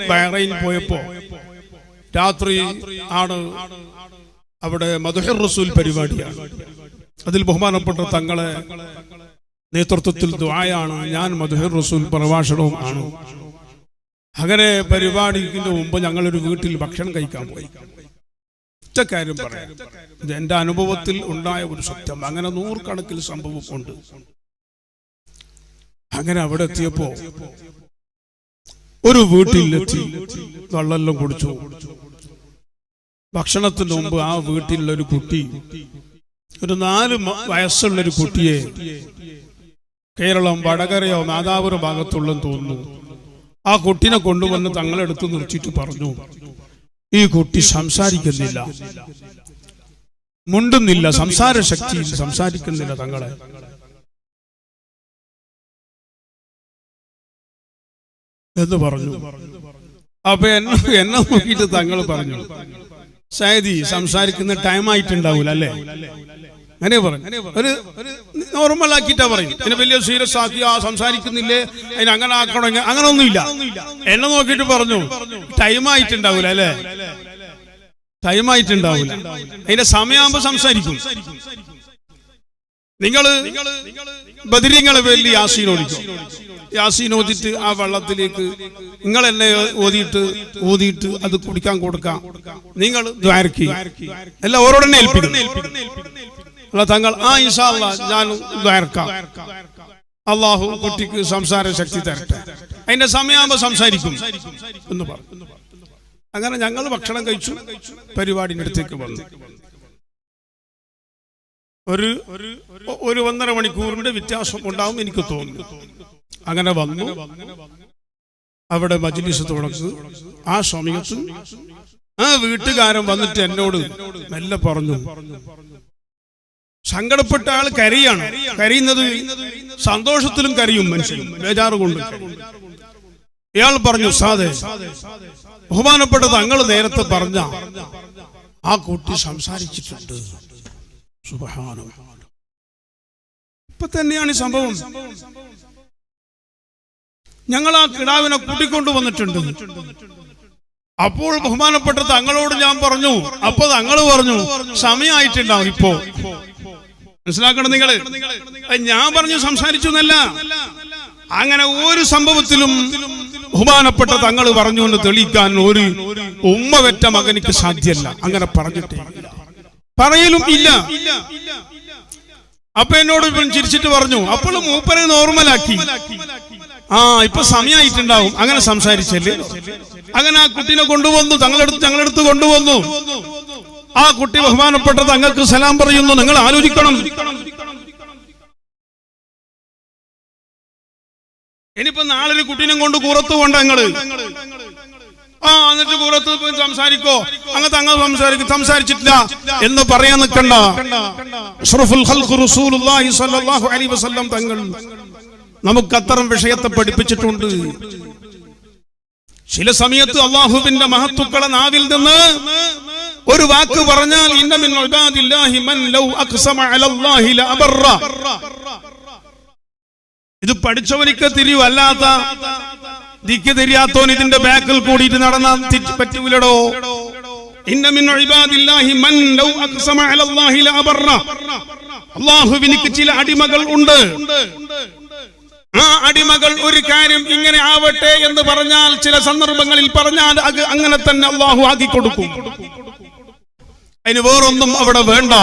Bahrain പോയപ്പോ രാത്രി ആണ് അവിടെ മധുഹർ റസൂൽ പരിപാടിയാണ്. അതിൽ ബഹുമാനപ്പെട്ട തങ്ങളെ നേതൃത്വത്തിൽ ദ്വായാണ് ഞാൻ മധുഹർ റസൂൽ പ്രഭാഷണവും ആണ്. അങ്ങനെ പരിപാടിക്ക് മുമ്പ് ഞങ്ങളൊരു വീട്ടിൽ ഭക്ഷണം കഴിക്കാൻ പോയി. ഒറ്റക്കാര്യം പറയാം. ഇത് എന്റെ അനുഭവത്തിൽ ഉണ്ടായ ഒരു സത്യം. അങ്ങനെ നൂറുകണക്കിൽ സംഭവം ഉണ്ട്. അങ്ങനെ അവിടെ എത്തിയപ്പോ ഒരു വീട്ടിലെത്തി വെള്ളമെല്ലാം കുടിച്ചു. ഭക്ഷണത്തിന് മുമ്പ് ആ വീട്ടിലുള്ള ഒരു കുട്ടി ഒരു നാല് വയസ്സുള്ള ഒരു കുട്ടിയെ കേരളം വടകരയോ നാദാപുരം ഭാഗത്തുള്ളെന്ന് തോന്നുന്നു. ആ കുട്ടിനെ കൊണ്ടുവന്ന് തങ്ങളെടുത്ത് നിർത്തിയിട്ട് പറഞ്ഞു ഈ കുട്ടി സംസാരിക്കുന്നില്ല. മുണ്ടുന്നില്ല സംസാര ശക്തിയിൽ സംസാരിക്കുന്നില്ല തങ്ങളെ. എന്ന് പറഞ്ഞു. അപ്പൊ എന്നെ എന്നെ നോക്കിയിട്ട് തങ്ങൾ പറഞ്ഞു. സൈദി സംസാരിക്കുന്ന ടൈം ആയിട്ടുണ്ടാവൂല അല്ലേ? അങ്ങനെ പറഞ്ഞു. ഒരു നോർമൽ ആക്കിയിട്ടാ പറയും പിന്നെ വലിയ സീരിയസ് ആക്കി ആ സംസാരിക്കുന്നില്ലേ? അതിന് അങ്ങനെ ആക്കണോ? അങ്ങനെ ഒന്നുമില്ല എന്നെ നോക്കിയിട്ട് പറഞ്ഞു. ടൈം ആയിട്ടുണ്ടാവൂല അല്ലേ? ടൈം ആയിട്ടുണ്ടാവൂല. അതിന്റെ സമയമാകുമ്പോ സംസാരിക്കും. നിങ്ങൾ ബദിരിങ്ങളെ വലിയ യാസീൻ ഓടിക്കും. യാസീൻ ഓതിട്ട് ആ വെള്ളത്തിലേക്ക് നിങ്ങൾ എന്നെ ഓതിയിട്ട് ഓതിയിട്ട് അത് കുടിക്കാൻ കൊടുക്കാം. നിങ്ങൾ ദ്വാരക്കി. എല്ലാം ഓരോടനെ ഏൽപ്പിക്കും അല്ല തങ്ങൾ ആ ഇൻഷാ അല്ലാ ഞാൻ ദ്വാരക്കാം. അള്ളാഹു കുട്ടിക്ക് സംസാര ശക്തി തരട്ടെ. അതിന്റെ സമയമാകുമ്പോ സംസാരിക്കും എന്ന് പറഞ്ഞു. അങ്ങനെ ഞങ്ങൾ ഭക്ഷണം കഴിച്ചു. പരിപാടിന്റെ അടുത്തേക്ക് വന്നു. ഒരു ഒരു ഒന്നര മണിക്കൂറിന്റെ വ്യത്യാസം ഉണ്ടാവും എനിക്ക് തോന്നുന്നു. അങ്ങനെ വന്നു. അവിടെ മജ്ലിസ് തുടങ്ങി. ആ സമയത്ത് ആ വീട്ടുകാരൻ വന്നിട്ട് എന്നോട് മെല്ലെ പറഞ്ഞു. സങ്കടപ്പെട്ട ആൾ കരയാണ്. കരയുന്നത് സന്തോഷത്തിലും കരയും മനുഷ്യൻ ബേജാറ് കൊണ്ട് ഇയാൾ പറഞ്ഞു സാധേ ബഹുമാനപ്പെട്ട തങ്ങൾ നേരത്തെ പറഞ്ഞ ആ കുട്ടി സംസാരിച്ചിട്ടുണ്ട്. ഇപ്പൊ തന്നെയാണ് സംഭവം. ഞങ്ങൾ ആ കിടാവിനെ കൂട്ടിക്കൊണ്ടു വന്നിട്ടുണ്ട്. അപ്പോൾ ബഹുമാനപ്പെട്ട തങ്ങളോട് ഞാൻ പറഞ്ഞു അപ്പൊ തങ്ങൾ പറഞ്ഞു സമയമായിട്ടുണ്ടാവും ഇപ്പോ. മനസ്സിലാക്കണം നിങ്ങൾ? ഞാൻ പറഞ്ഞു സംസാരിച്ചു എന്നല്ല അങ്ങനെ ഒരു സംഭവത്തിലും ബഹുമാനപ്പെട്ട തങ്ങൾ പറഞ്ഞു എന്ന് തെളിയിക്കാൻ ഒരു ഉമ്മ വെറ്റ മകനിക്ക് സാധ്യല്ല. അങ്ങനെ പറഞ്ഞിട്ടേ. പറയലും ഇല്ല. അപ്പൊ എന്നോട് ഇപ്പം ചിരിച്ചിട്ട് പറഞ്ഞു അപ്പോൾ മൂപ്പരെ നോർമലാക്കി. ആ ഇപ്പൊ സമയമായിട്ടുണ്ടാവും അങ്ങനെ സംസാരിച്ചല്ലേ? അങ്ങനെ ആ കുട്ടീനെ കൊണ്ടുവന്നു തങ്ങളെടുത്ത് ഞങ്ങളെടുത്ത് കൊണ്ടുവന്നു. ആ കുട്ടി ബഹുമാനപ്പെട്ട തങ്ങൾക്ക് സലാം പറയുന്നു നിങ്ങൾ ആലോചിക്കണം. ഇനിയിപ്പോ നാളെ ഒരു കുട്ടീനെ കൊണ്ട് കുറത്തു കൊണ്ട ഞങ്ങൾ. ആ എന്നിട്ട് പുറത്ത് പോയി സംസാരിക്കോ. അങ്ങ് തങ്ങൾ സംസാരിക്കും. സംസാരിച്ചിട്ടില്ല എന്ന് പറയാൻ നിൽക്കണ്ട. തങ്ങൾ നമുക്ക് അത്തരം വിഷയത്തെ പഠിപ്പിച്ചിട്ടുണ്ട്. ചില സമയത്ത് അള്ളാഹുവിന്റെ മഹത്തുക്കളെ നാവിൽ നിന്ന് ഒരു വാക്ക് പറഞ്ഞാൽ ഇത് പഠിച്ചവനിക്ക് തിരിവല്ലാത്ത ദിക്ക് തിരിയാത്തോൻ ഇതിന്റെ ബാക്കിൽ കൂടിയിട്ട് നടന്ന പറ്റൂലടോ? അള്ളാഹുവിനിക്ക് ചില അടിമകൾ ഉണ്ട്. ആ അടിമകൾ ഒരു കാര്യം ഇങ്ങനെ ആവട്ടെ എന്ന് പറഞ്ഞാൽ ചില സന്ദർഭങ്ങളിൽ പറഞ്ഞാൽ അത് അങ്ങനെ തന്നെ അള്ളാഹു ആക്കി കൊടുക്കും. അതിന് വേറൊന്നും അവിടെ വേണ്ട.